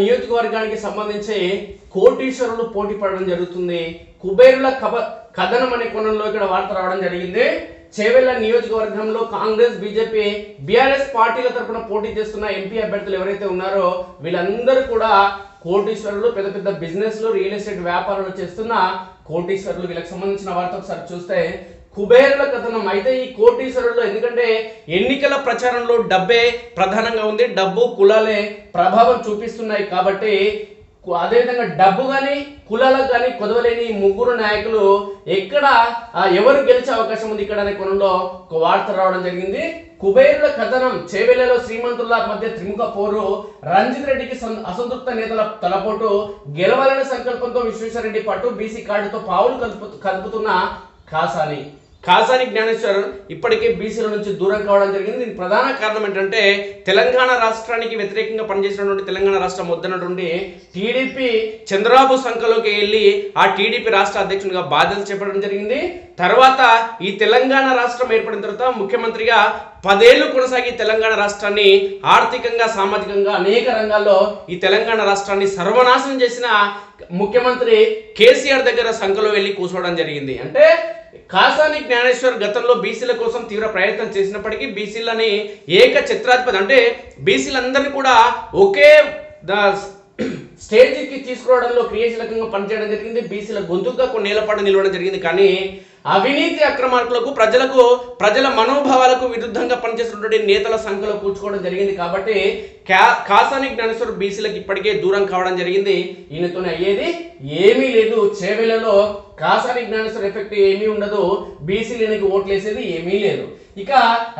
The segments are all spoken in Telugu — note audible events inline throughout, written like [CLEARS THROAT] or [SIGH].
నియోజకవర్గానికి సంబంధించి కోటీశ్వరులు పోటీ పడడం జరుగుతుంది. కుబేరుల కబ కథనం అనే కోణంలో ఇక్కడ వార్త రావడం జరిగింది. చేవెళ్ళ నియోజకవర్గంలో కాంగ్రెస్ బీజేపీ బీఆర్ఎస్ పార్టీల తరపున పోటీ చేస్తున్న ఎంపీ అభ్యర్థులు ఎవరైతే ఉన్నారో వీళ్ళందరూ కూడా కోటీశ్వరులు పెద్ద పెద్ద బిజినెస్లు రియల్ ఎస్టేట్ వ్యాపారాలు చేస్తున్న కోటీశ్వరులు. వీళ్ళకి సంబంధించిన వార్త ఒకసారి చూస్తే కుబేరుల కథనం. అయితే ఈ కోటీశ్వరుల్లో ఎందుకంటే ఎన్నికల ప్రచారంలో డబ్బే ప్రధానంగా ఉంది. డబ్బు కులాలే ప్రభావం చూపిస్తున్నాయి కాబట్టి అదేవిధంగా డబ్బు కానీ కులాలకు కానీ కొదవలేని ముగ్గురు నాయకులు ఎక్కడ ఎవరు గెలిచే అవకాశం ఉంది ఇక్కడ అనే కొనంలో ఒక వార్త రావడం జరిగింది. కుబేరుల కథనం చేవెళ్ళలో శ్రీమంతుల మధ్య త్రిముఖ పోరు రంజిత్ రెడ్డికి సం- అసంతృప్త నేతల తలపోటు గెలవాలనే సంకల్పంతో విశ్వేశ్వరరెడ్డి పట్టు బీసీ కార్డుతో పావులు కలుపు కలుపుతున్న కాసాని. కాసాని జ్ఞానేశ్వర్ ఇప్పటికే బీసీల నుంచి దూరం కావడం జరిగింది. దీనికి ప్రధాన కారణం ఏంటంటే తెలంగాణ రాష్ట్రానికి వ్యతిరేకంగా పనిచేసినటువంటి తెలంగాణ రాష్ట్రం వద్దనటువంటి టీడీపీ చంద్రబాబు సంఖలోకి వెళ్ళి ఆ టీడీపీ రాష్ట్ర అధ్యక్షునిగా బాధ్యతలు చేపట్టడం జరిగింది. తర్వాత ఈ తెలంగాణ రాష్ట్రం ఏర్పడిన తర్వాత ముఖ్యమంత్రిగా పదేళ్ళు కొనసాగి తెలంగాణ రాష్ట్రాన్ని ఆర్థికంగా సామాజికంగా అనేక రంగాల్లో ఈ తెలంగాణ రాష్ట్రాన్ని సర్వనాశనం చేసిన ముఖ్యమంత్రి కేసీఆర్ దగ్గర సంఖలో వెళ్ళి కూర్చోవడం జరిగింది. అంటే కాసాని జ్ఞానేశ్వర్ గతంలో బీసీల కోసం తీవ్ర ప్రయత్నం చేసినప్పటికీ బీసీలని ఏక చిత్రాధిపతి అంటే బీసీలందరినీ కూడా ఒకే స్టేజ్కి తీసుకురావడంలో క్రియాశీలకంగా పనిచేయడం జరిగింది. బీసీల గొంతుగా కొన్ని నేలపాటు నిలవడం జరిగింది. కానీ అవినీతి అక్రమార్కులకు ప్రజలకు ప్రజల మనోభావాలకు విరుద్ధంగా పనిచేస్తున్నటువంటి నేతల సంఖ్యలో కూర్చుకోవడం జరిగింది కాబట్టి కా కాసాని జ్ఞానేశ్వర్ బీసీలకు ఇప్పటికే దూరం కావడం జరిగింది. ఈయనతోనే అయ్యేది ఏమీ లేదు. చేవెలలో కాసాని జ్ఞానేశ్వర్ ఎఫెక్ట్ ఏమీ ఉండదు. బీసీలకి ఓట్లు వేసేది ఏమీ లేదు. ఇక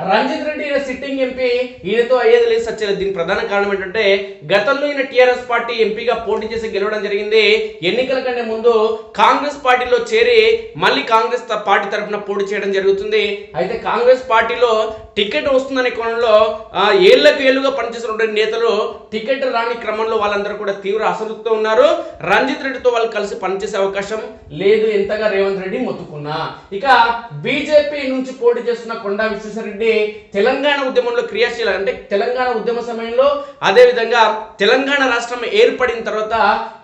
రంజిత్ రెడ్డి ఈయన సిట్టింగ్ ఎంపీ ఈయనతో అయ్యేది లేదు సత్యలేదు దీనికి ప్రధాన కారణం ఏంటంటే గతంలో ఈయన టీఆర్ఎస్ పార్టీ ఎంపీగా పోటీ చేసి గెలవడం జరిగింది. ఎన్నికల కంటే ముందు కాంగ్రెస్ పార్టీలో చేరి మళ్ళీ కాంగ్రెస్ పార్టీ తరఫున పోటీ చేయడం జరుగుతుంది. అయితే కాంగ్రెస్ పార్టీలో టికెట్ వస్తుందనే కోణంలో ఏళ్ళకు ఏళ్ళుగా పనిచేస్తున్నటువంటి నేతలు టికెట్ రాని క్రమంలో వాళ్ళందరూ కూడా తీవ్ర అసంతృప్తితో ఉన్నారు. రంజిత్ రెడ్డితో వాళ్ళు కలిసి పనిచేసే అవకాశం లేదు. ఎంతగా రేవంత్ రెడ్డి మొత్తుకున్నా. ఇక బీజేపీ నుంచి పోటీ చేస్తున్న కొండ విశ్వేశ్వరరెడ్డి తెలంగాణ ఉద్యమంలో క్రియాశీల అంటే తెలంగాణ ఉద్యమ సమయంలో అదేవిధంగా తెలంగాణ రాష్ట్రం ఏర్పడిన తర్వాత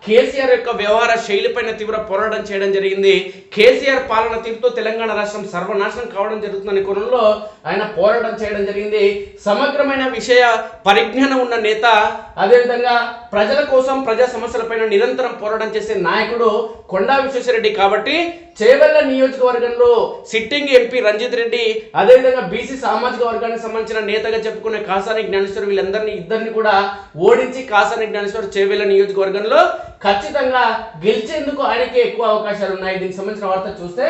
కేసీఆర్ యొక్క వ్యవహార శైలిపైన తీవ్ర పోరాటం చేయడం జరిగింది. కేసీఆర్ పాలన తీరుతో తెలంగాణ రాష్ట్రం సర్వనాశనం కావడం జరుగుతుందనే కోణంలో ఆయన పోరాటం చేయడం జరిగింది. సమగ్రమైన విషయ పరిజ్ఞానం ఉన్న నేత అదేవిధంగా ప్రజల కోసం ప్రజా సమస్యలపైన నిరంతరం పోరాటం చేసే నాయకుడు కొండా విశ్వేశ్వరరెడ్డి కాబట్టి చేవెళ్ళ నియోజకవర్గంలో సిట్టింగ్ ఎంపీ రంజిత్ రెడ్డి అదేవిధంగా బీసీ సామాజిక వర్గానికి సంబంధించిన నేతగా చెప్పుకునే కాసాని జ్ఞానేశ్వర్ వీళ్ళందరినీ ఇద్దరిని కూడా ఓడించి కాసాని జ్ఞానేశ్వర్ చేవెళ్ళ నియోజకవర్గంలో ఖచ్చితంగా గెలిచేందుకు ఆయనకే ఎక్కువ అవకాశాలు ఉన్నాయి. దీనికి సంబంధించిన వార్త చూస్తే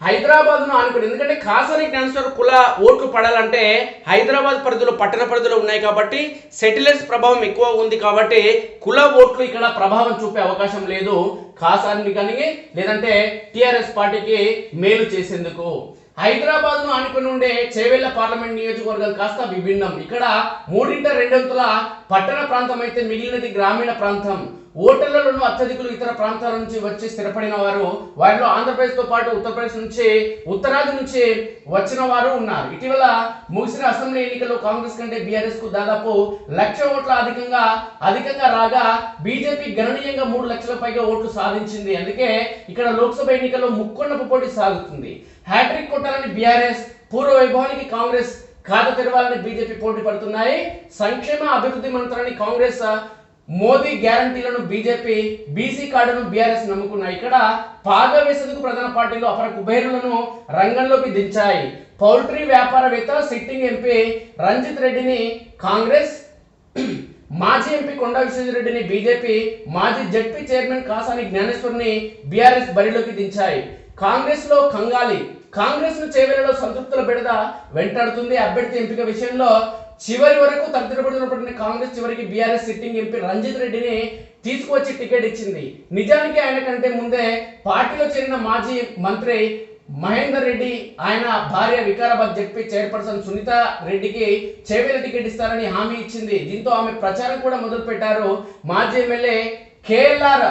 హైదరాబాద్ను ను ఎందుకంటే కాసాని జ్ఞానేశ్వర్ కుల ఓట్లు పడాలంటే హైదరాబాద్ పరిధిలో పట్టణ పరిధిలో ఉన్నాయి కాబట్టి సెటిలర్స్ ప్రభావం ఎక్కువ ఉంది కాబట్టి కుల ఓట్లు ఇక్కడ ప్రభావం చూపే అవకాశం లేదు కాసాని కానీ లేదంటే టీఆర్ఎస్ పార్టీకి మేలు చేసేందుకు. హైదరాబాద్ను అనుకుని ఉండే చేవెళ్ళ పార్లమెంట్ నియోజకవర్గం కాస్త విభిన్నం. ఇక్కడ మూడింట రెండొంతుల పట్టణ ప్రాంతం అయితే మిగిలినది గ్రామీణ ప్రాంతం. ఓటర్లలోనూ అత్యధికులు ఇతర ప్రాంతాల నుంచి వచ్చి స్థిరపడిన వారు వారిలో ఆంధ్రప్రదేశ్తో పాటు ఉత్తరప్రదేశ్ నుంచి ఉత్తరాది నుంచి వచ్చిన వారు ఉన్నారు. ఇటీవల ముగిసిన అసెంబ్లీ ఎన్నికల్లో కాంగ్రెస్ కంటే బీఆర్ఎస్కు దాదాపు లక్ష ఓట్ల అధికంగా అధికంగా రాగా బీజేపీ గణనీయంగా మూడు లక్షల పైగా ఓట్లు సాధించింది. అందుకే ఇక్కడ లోక్సభ ఎన్నికల్లో ముక్కొండపు పోటీ సాగుతుంది. హ్యాట్రిక్ కొట్టాలని బీఆర్ఎస్ పూర్వ వైభవానికి కాంగ్రెస్ ఖాతా తెరవాలని బీజేపీ పోటీ పడుతున్నాయి. సంక్షేమ అభివృద్ధి మంత్రాన్ని కాంగ్రెస్ మోదీ గ్యారంటీలను బీజేపీ బీసీ కార్డును బీఆర్ఎస్ నమ్ముకున్నాయి. ఇక్కడ పాగా వేసేందుకు ప్రధాన పార్టీలు అపర కుబేరులను రంగంలోకి దించాయి. పౌల్ట్రీ వ్యాపారవేత్త సిట్టింగ్ ఎంపీ రంజిత్ రెడ్డిని కాంగ్రెస్ మాజీ ఎంపీ కొండా విశ్వేశ్వరరెడ్డిని బీజేపీ మాజీ జడ్పీ చైర్మన్ కాసాని జ్ఞానేశ్వర్ని బీఆర్ఎస్ బరిలోకి దించాయి. కాంగ్రెస్లో కంగాలి కాంగ్రెస్ను చేవేలలో సంతృప్తుల బెడద వెంటాడుతుంది. అభ్యర్థి ఎంపిక విషయంలో చివరి వరకు తరతరబడినప్పటికీ కాంగ్రెస్ చివరికి బీఆర్ఎస్ సిట్టింగ్ ఎంపీ రంజిత్ రెడ్డిని తీసుకువచ్చి టికెట్ ఇచ్చింది. నిజానికి ఆయన కంటే ముందే పార్టీలో చేరిన మాజీ మంత్రి మహేందర్ రెడ్డి ఆయన భార్య వికారాబాద్ జడ్పీ చైర్పర్సన్ సునీత రెడ్డికి చేవేల టికెట్ ఇస్తారని హామీ ఇచ్చింది. దీంతో ఆమె ప్రచారం కూడా మొదలుపెట్టారు. మాజీ ఎమ్మెల్యే కేఎల్ఆర్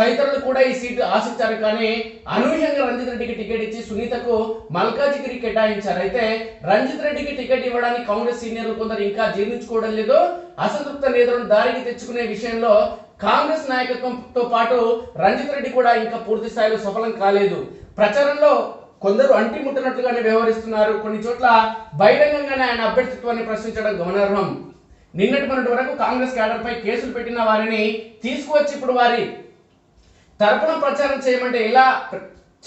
తదితరులు కూడా ఈ సీటు ఆశించారు కానీ అనూహ్యంగా రంజిత్ రెడ్డికి టికెట్ ఇచ్చి సునీతకు మల్కాజిగిరి కేటాయించారు. అయితే రంజిత్ రెడ్డికి టికెట్ ఇవ్వడానికి కాంగ్రెస్ సీనియర్లు కొందరు ఇంకా జీర్ణించుకోవడం లేదు. అసంతృప్త నేతలను దారికి తెచ్చుకునే విషయంలో కాంగ్రెస్ నాయకత్వంతో పాటు రంజిత్ రెడ్డి కూడా ఇంకా పూర్తి స్థాయిలో సఫలం కాలేదు. ప్రచారంలో కొందరు అంటిముట్టినట్లుగానే వ్యవహరిస్తున్నారు. కొన్ని చోట్ల బహిరంగంగానే ఆయన అభ్యర్థిత్వాన్ని ప్రశ్నించడం గమనార్హం. నిన్నటి మొన్నటి వరకు కాంగ్రెస్ క్యాడర్పై కేసులు పెట్టిన వారిని తీసుకువచ్చి ఇప్పుడు వారి తరపున ప్రచారం చేయమంటే ఎలా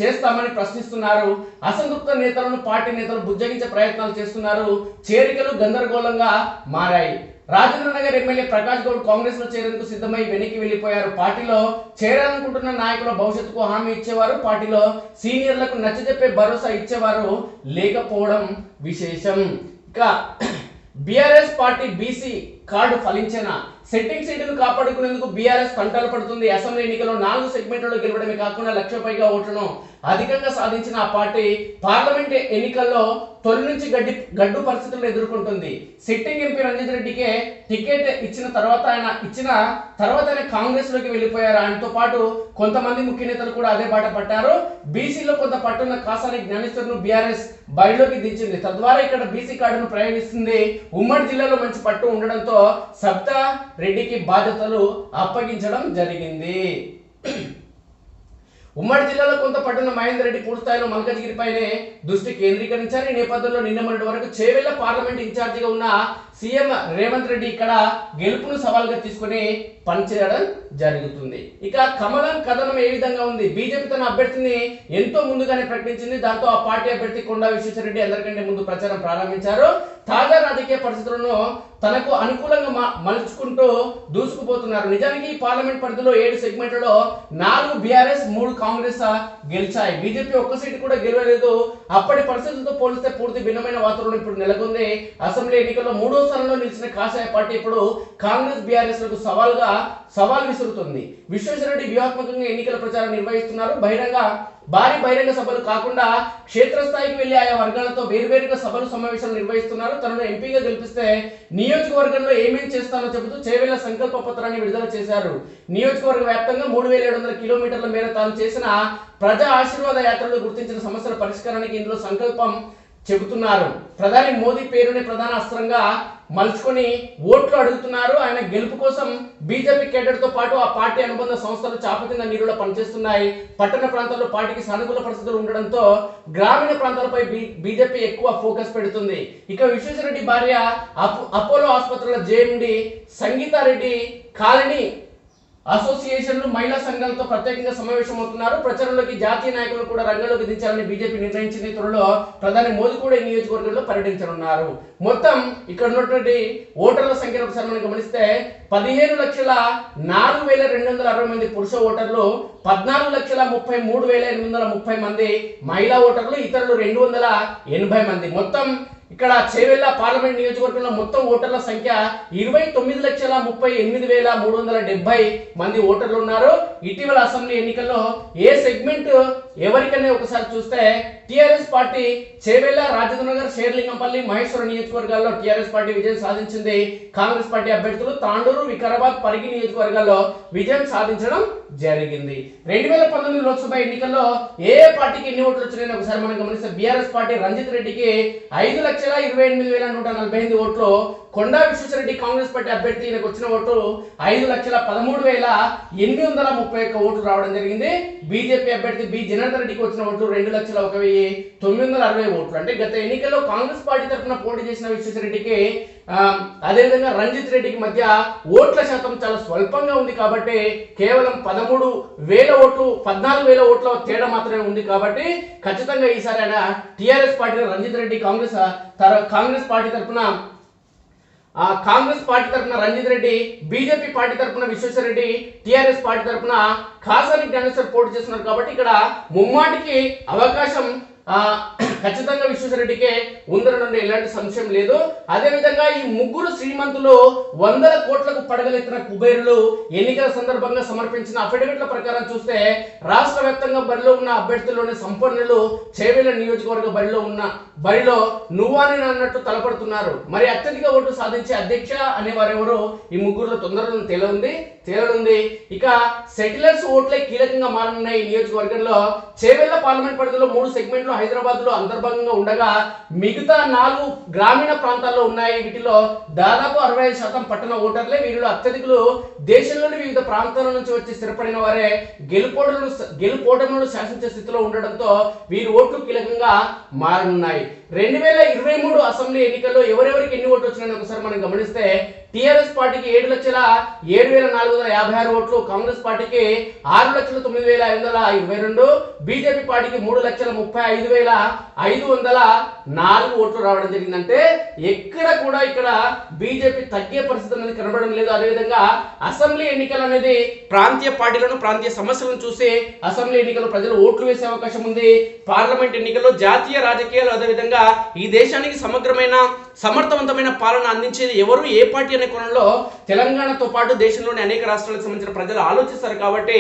చేస్తామని ప్రశ్నిస్తున్నారు. అసంతృప్త నేతలను పార్టీ నేతలు బుజ్జగించే ప్రయత్నాలు చేస్తున్నారు. చేరికలు గందరగోళంగా మారాయి. రాజేంద్ర నగర్ ఎమ్మెల్యే ప్రకాష్ గౌడ్ కాంగ్రెస్లో చేరేందుకు సిద్ధమై వెనక్కి వెళ్ళిపోయారు పార్టీలో చేరాలనుకుంటున్న నాయకుల భవిష్యత్తుకు హామీ ఇచ్చేవారు. పార్టీలో సీనియర్లకు నచ్చజెప్పే భరోసా ఇచ్చేవారు. లేకపోవడం విశేషం. ఇక [CLEARS THROAT] బీఆర్ఎస్ పార్టీ బీసీ కార్డు ఫలించేనా సెట్టింగ్ సీటును కాపాడుకునేందుకు బీఆర్ఎస్ కంటాలు పడుతుంది. అసెంబ్లీ ఎన్నికల్లో నాలుగు సెగ్మెంట్లలో గెలవడమే కాకుండా లక్ష పైగా ఓట్లను అధికంగా సాధించిన ఆ పార్టీ పార్లమెంట్ ఎన్నికల్లో తొలి నుంచి గడ్డి గడ్డు పరిస్థితులను ఎదుర్కొంటుంది. సిట్టింగ్ ఎంపీ రంజిత్ రెడ్డికే టికెట్ ఇచ్చిన తర్వాత ఆయన ఇచ్చిన తర్వాత ఆయన కాంగ్రెస్లోకి వెళ్ళిపోయారు ఆయనతో పాటు కొంతమంది ముఖ్య నేతలు కూడా అదే బాట పట్టారు. బీసీలో కొంత పట్టున్న కాసాని జ్ఞానేశ్వర్ను బీఆర్ఎస్ బయటలోకి దించింది. తద్వారా ఇక్కడ బీసీ కార్డును ప్రయోగిస్తుంది ఉమ్మడి జిల్లాలో మంచి పట్టు ఉండడంతో సప్తా రెడ్డికి బాధ్యతలు అప్పగించడం జరిగింది. ఉమ్మడి జిల్లాలో కొంత పట్టణ మహేందర్ రెడ్డి పూర్తిస్థాయిలో మల్కజ్గిరిపైనే దృష్టి కేంద్రీకరించారు. ఈ నేపథ్యంలో నిన్న మొన్నటి వరకు చేవెళ్ళ పార్లమెంట్ ఇన్ఛార్జిగా ఉన్న సీఎం రేవంత్ రెడ్డి ఇక్కడ గెలుపును సవాల్గా తీసుకుని పనిచేయడం జరుగుతుంది. ఇక కమలం కథనం ఏ విధంగా ఉంది? బీజేపీ తన అభ్యర్థిని ఎంతో ముందుగానే ప్రకటించింది. దాంతో ఆ పార్టీ అభ్యర్థి కొండా విశ్వేశ్వరరెడ్డి అందరికంటే ముందు ప్రచారం ప్రారంభించారు. తాజా రాజకీయ పరిస్థితులను తనకు అనుకూలంగా మ- మలుచుకుంటూ దూసుకుపోతున్నారు. నిజానికి ఈ పార్లమెంట్ పరిధిలో ఏడు సెగ్మెంట్లలో నాలుగు బీఆర్ఎస్ మూడు కాంగ్రెస్ గెలిచాయి. బీజేపీ ఒక్క సీటు కూడా గెలవలేదు. అప్పటి పరిస్థితులతో పోలిస్తే పూర్తి భిన్నమైన వాతావరణం ఇప్పుడు నెలకొంది. అసెంబ్లీ ఎన్నికల్లో మూడో స్థానంలో నిలిచిన కాషాయ పార్టీ ఇప్పుడు కాంగ్రెస్ బీఆర్ఎస్లకు సవాల్గా సవాల్ విసురుతుంది. విశ్వేశ్వరరెడ్డి వ్యూహాత్మకంగా ఎన్నికల ప్రచారం నిర్వహిస్తున్నారు. బహిరంగ భారీ బహిరంగ సభలు కాకుండా క్షేత్రస్థాయికి వెళ్ళి ఆయా వర్గాలతో వేరువేరుగా సభలు సమావేశాలు నిర్వహిస్తున్నారు. తనను ఎంపీగా గెలిపిస్తే నియోజకవర్గంలో ఏమేం చేస్తానో చెబుతూ చేవేళ్ళ సంకల్ప పత్రాన్ని విడుదల చేశారు. నియోజకవర్గ వ్యాప్తంగా మూడు వేల ఏడు వందల కిలోమీటర్ల మేర తాను చేసిన ప్రజా ఆశీర్వాద యాత్రలో గుర్తించిన సమస్యల పరిష్కారానికి ఇందులో సంకల్పం చెబుతున్నారు. ప్రధాని మోదీ పేరుని ప్రధాన అస్త్రంగా మలుచుకొని ఓట్లు అడుగుతున్నారు. ఆయన గెలుపు కోసం బీజేపీ కేడర్తో పాటు ఆ పార్టీ అనుబంధ సంస్థలు చాపకింద నీరులో పనిచేస్తున్నాయి. పట్టణ ప్రాంతాల్లో పార్టీకి సానుకూల పరిస్థితులు ఉండడంతో గ్రామీణ ప్రాంతాలపై బీజేపీ ఎక్కువ ఫోకస్ పెడుతుంది. ఇక విశ్వేశ్వరరెడ్డి భార్య అపోలో ఆసుపత్రుల జేఎండి సంగీతారెడ్డి కాలనీ అసోసియేషన్లు మహిళా సంఘాలతో ప్రత్యేకంగా సమావేశం అవుతున్నారు ప్రచారంలోకి జాతీయ నాయకులు కూడా రంగంలోకి దించాలని బీజేపీ నిర్ణయించింది. త్వరలో ప్రధాని మోదీ కూడా ఈ నియోజకవర్గంలో పర్యటించనున్నారు. మొత్తం ఇక్కడ ఉన్నటువంటి ఓటర్ల సంఖ్యను ఒకసారి మనం గమనిస్తే పదిహేను లక్షల నాలుగు వేల రెండు వందల అరవై మంది పురుష ఓటర్లు పద్నాలుగు లక్షల ముప్పై మూడు వేల ఎనిమిది వందల ముప్పై మంది మహిళా ఓటర్లు ఇతరులు రెండు వందల ఎనభై మంది. మొత్తం ఇక్కడ చేవెళ్ళ పార్లమెంట్ నియోజకవర్గంలో మొత్తం ఓటర్ల సంఖ్య ఇరవై తొమ్మిది లక్షల ముప్పై ఎనిమిది వేల మూడు వందల డెబ్బై మంది ఓటర్లు ఉన్నారు. ఇటీవల అసెంబ్లీ ఎన్నికల్లో ఏ సెగ్మెంట్ ఎవరికనే ఒకసారి చూస్తే టిఆర్ఎస్ పార్టీ చేవెళ్ళ రాజేంద్ర నగర్ షేర్లింగంపల్లి మహేశ్వరం నియోజకవర్గాల్లో టిఆర్ఎస్ పార్టీ విజయం సాధించింది. కాంగ్రెస్ పార్టీ అభ్యర్థులు తాండూరు వికారాబాద్ పరిగి నియోజకవర్గాల్లో విజయం సాధించడం జరిగింది. రెండు వేల పంతొమ్మిది లోక్సభ ఎన్నికల్లో ఏ ఏ పార్టీకి ఎన్ని ఓట్లు వచ్చినాయని ఒకసారి మనం గమనిస్తే బీఆర్ఎస్ పార్టీ రంజిత్ రెడ్డికి ఐదు లక్షల ఇరవై ఎనిమిది వేల నూట నలభై ఎనిమిది ఓట్లు కొండా విశ్వేశ్వరరెడ్డి కాంగ్రెస్ పార్టీ అభ్యర్థి ఈయనకు వచ్చిన ఓటు ఐదు లక్షల పదమూడు వేల ఎనిమిది వందల ముప్పై ఒక్క ఓట్లు రావడం జరిగింది. బీజేపీ అభ్యర్థి బి. జనార్దన్ రెడ్డికి వచ్చిన ఓట్లు రెండు లక్షల ఒక వెయ్యి తొమ్మిది వందల అరవై ఓట్లు. అంటే గత ఎన్నికల్లో కాంగ్రెస్ పార్టీ తరఫున పోటీ చేసిన విశ్వేశ్వరరెడ్డికి అదేవిధంగా రంజిత్ రెడ్డికి మధ్య ఓట్ల శాతం చాలా స్వల్పంగా ఉంది కాబట్టి కేవలం పదమూడు వేల ఓట్లు పద్నాలుగు వేల ఓట్ల తేడా మాత్రమే ఉంది కాబట్టి ఖచ్చితంగా ఈసారి ఆయన టీఆర్ఎస్ పార్టీ రంజిత్ రెడ్డి కాంగ్రెస్ తర- కాంగ్రెస్ పార్టీ తరఫున కాంగ్రెస్ పార్టీ తరఫున రంజిత్ రెడ్డి బీజేపీ పార్టీ తరఫున విశ్వేశ్వర రెడ్డి టిఆర్ఎస్ పార్టీ తరఫున ఖాసాని జ్ఞానేశ్వర్ పోటీ చేస్తున్నారు కాబట్టి ఇక్కడ ముమ్మాటికి అవకాశం ఖచ్చితంగా విశ్వేశ్వరరెడ్డికే ఉందనడంలో ఎలాంటి సంశయం లేదు. అదేవిధంగా ఈ ముగ్గురు శ్రీమంతులు వందల కోట్లకు పడగలెత్తిన కుబేరులు ఎన్నికల సందర్భంగా సమర్పించిన అఫిడవిట్ల ప్రకారం చూస్తే రాష్ట్ర వ్యాప్తంగా బరిలో ఉన్న అభ్యర్థుల్లోని సంపన్నులు చేవేల నియోజకవర్గ బరిలో ఉన్న బరిలో నువ్వాని అన్నట్టు తలపడుతున్నారు. మరి అత్యధిక ఓటు సాధించే అధ్యక్ష అనేవారెవరో ఈ ముగ్గురులో తొందరలో తేలనుంది. తేలనుంది. ఇక సెటిలర్స్ ఓట్లే కీలకంగా మారనున్నాయి ఈ నియోజకవర్గంలో చేవెళ్ళ పార్లమెంట్ పరిధిలో మూడు సెగ్మెంట్లు హైదరాబాద్లో అంతర్భాగంగా ఉండగా మిగతా నాలుగు గ్రామీణ ప్రాంతాల్లో ఉన్నాయి. వీటిలో దాదాపు అరవై ఐదు శాతం పట్టణ ఓటర్లే వీరిలో అత్యధికులు. దేశంలోని వివిధ ప్రాంతాల నుంచి వచ్చి స్థిరపడిన వారే గెలుపోటలను గెలుపోటములను శాసించే స్థితిలో ఉండడంతో వీరి ఓట్లు కీలకంగా మారనున్నాయి. రెండు వేల ఇరవై మూడు అసెంబ్లీ ఎన్నికల్లో ఎవరెవరికి ఎన్ని ఓట్లు వచ్చినాయని ఒకసారి మనం గమనిస్తే టీఆర్ఎస్ పార్టీకి ఏడు లక్షల ఏడు వేల నాలుగు వందల యాభై ఆరు ఓట్లు కాంగ్రెస్ పార్టీకి ఆరు లక్షల తొమ్మిది వేల ఐదు వందల ఇరవై రెండు బీజేపీ పార్టీకి మూడు లక్షల ముప్పై ఐదు వేల ఐదు వందల నాలుగు ఓట్లు రావడం జరిగిందంటే ఎక్కడ కూడా ఇక్కడ బీజేపీ తగ్గే పరిస్థితి అనేది కనబడడం లేదు. అదేవిధంగా అసెంబ్లీ ఎన్నికలు అనేది ప్రాంతీయ పార్టీలను ప్రాంతీయ సమస్యలను చూసి అసెంబ్లీ ఎన్నికల్లో ప్రజలు ఓట్లు వేసే అవకాశం ఉంది. పార్లమెంట్ ఎన్నికల్లో జాతీయ రాజకీయాలు అదేవిధంగా ఈ దేశానికి సమగ్రమైన సమర్థవంతమైన పాలన అందించేది ఎవరు? ఏ పార్టీ అనే కోణంలో తెలంగాణతో పాటు దేశంలోని అనేక రాష్ట్రాలకు సంబంధించిన ప్రజలు ఆలోచిస్తారు కాబట్టి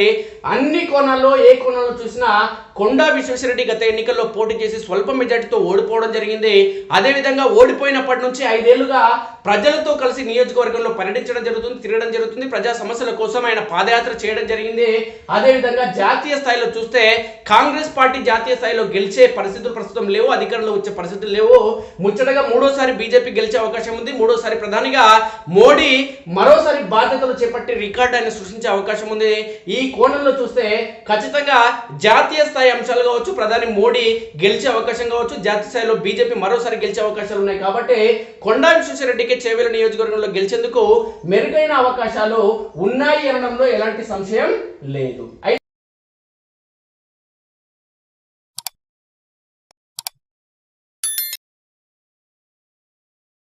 అన్ని కోణాల్లో ఏ కోణంలో చూసినా కొండా విశ్వేశ్వరరెడ్డి గత ఎన్నికల్లో పోటీ చేసి స్వల్ప మెజార్టీతో ఓడిపోవడం జరిగింది. అదేవిధంగా ఓడిపోయినప్పటి నుంచి ఐదేళ్ళుగా ప్రజలతో కలిసి నియోజకవర్గంలో పర్యటించడం జరుగుతుంది తిరగడం జరుగుతుంది. ప్రజా సమస్యల కోసం ఆయన పాదయాత్ర చేయడం జరిగింది. అదేవిధంగా జాతీయ స్థాయిలో చూస్తే కాంగ్రెస్ పార్టీ జాతీయ స్థాయిలో గెలిచే పరిస్థితులు ప్రస్తుతం లేవు. అధికారంలో వచ్చే పరిస్థితి పరిస్థితులు లేవు. ముచ్చటగా మూడోసారి బీజేపీ గెలిచే అవకాశం ఉంది. మూడోసారి ప్రధానిగా మోడీ మరోసారి బాధ్యతలు చేపట్టి రికార్డు ఆయన సృష్టించే అవకాశం ఉంది. ఈ కోణంలో చూస్తే ఖచ్చితంగా జాతీయ స్థాయి అంశాలు కావచ్చు ప్రధాని మోడీ గెలిచే అవకాశం కావచ్చు జాతీయ స్థాయిలో బీజేపీ మరోసారి గెలిచే అవకాశాలు ఉన్నాయి. కాబట్టి కొండా విశ్వేశ్వరరెడ్డికి చేవేల నియోజకవర్గంలో గెలిచేందుకు మెరుగైన అవకాశాలు ఉన్నాయి అనడంలో ఎలాంటి సంశయం లేదు.